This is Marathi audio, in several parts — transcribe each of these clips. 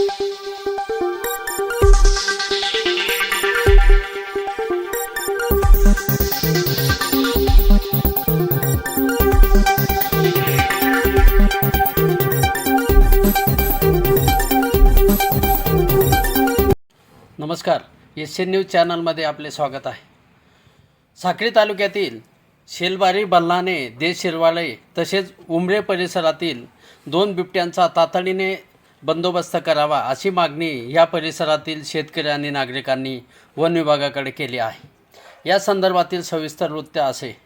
नमस्कार. एस एन न्यूज चॅनलमध्ये आपले स्वागत आहे. साक्री तालुक्यातील शेलबारी बल्लाने देश शिरवाळे तसेच उमरे परिसरातील दोन बिबट्यांचा तातडीने बंदोबस्त करावा अशी मागणी या परिसरातील शेतकरी आणि नागरिकांनी वन विभागाकडे केली आहे. या संदर्भातील सविस्तर वृत्त असे.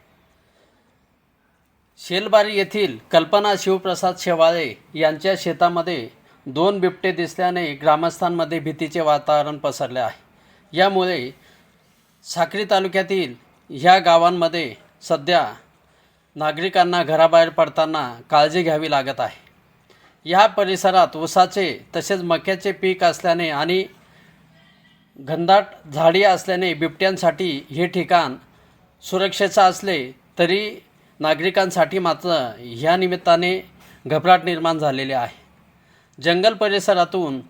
शेलबारी येथील कल्पना शिवप्रसाद शेवाळे यांच्या शेतामध्ये दोन बिबटे दिसल्याने ग्रामस्थांमध्ये भीतीचे वातावरण पसरले आहे. यामुळे साक्री तालुक्यातील ह्या गावांमध्ये सध्या नागरिकांना घराबाहेर पडताना काळजी घ्यावी लागत आहे. या परिसरात ऊसाचे तसेच मक्याचे पीक असल्याने आणि घनदाट झाडी असल्याने बिबट्यांसाठी हे ठिकाण सुरक्षेचं असले तरी नागरिकांसाठी मात्र ह्या निमित्ताने घबराट निर्माण झालेली आहे. जंगल परिसरातून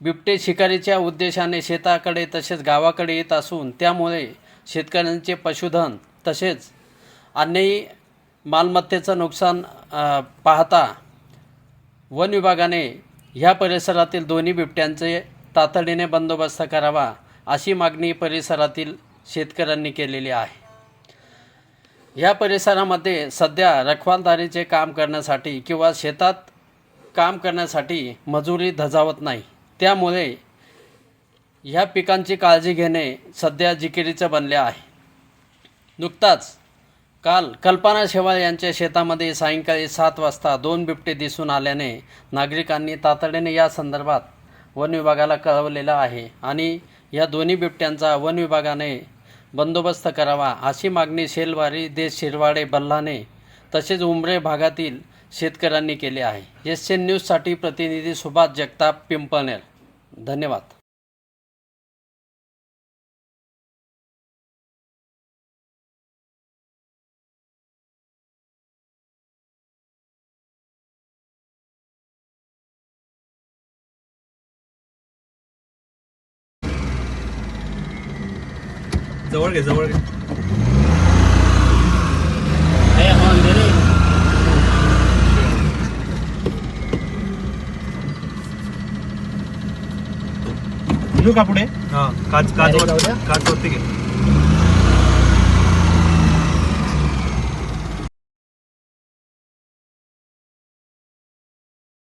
बिबटे शिकारीच्या उद्देशाने शेताकडे तसेच गावाकडे येत असून त्यामुळे शेतकऱ्यांचे पशुधन तसेच अन्यही मालमत्तेचं नुकसान पाहता वन विभागाने ह्या परिसरातील दोन्ही बिबट्यांचे तातडीने बंदोबस्त करावा अशी मागणी परिसरातील शेतकऱ्यांनी केलेली आहे. या परिसरामध्ये सध्या रखवालदारीचे काम करण्यासाठी किंवा शेतात काम करण्यासाठी मजुरी धजावत नाही. त्यामुळे ह्या पिकांची काळजी घेणे सध्या जिकिरीचं बनले आहे. नुकताच काल कल्पना शेवाळ यांच्या शेतामध्ये सायंकाळी सात वाजता दोन बिबटे दिसून आल्याने नागरिकांनी तातडीने या संदर्भात वन विभागाला कळवलेलं आहे आणि या दोन्ही बिबट्यांचा वन विभागाने बंदोबस्त करावा अशी मागणी शेलवारी देश शिरवाडे बल्लाने तसेच उमरे भागातील शेतकऱ्यांनी केली आहे. एस एन न्यूजसाठी प्रतिनिधी सुभाष जगताप पिंपळनेर. धन्यवाद. जवळ गए जवळ घे कपड़े का पुढे हा काच काच Direct काच वरती घे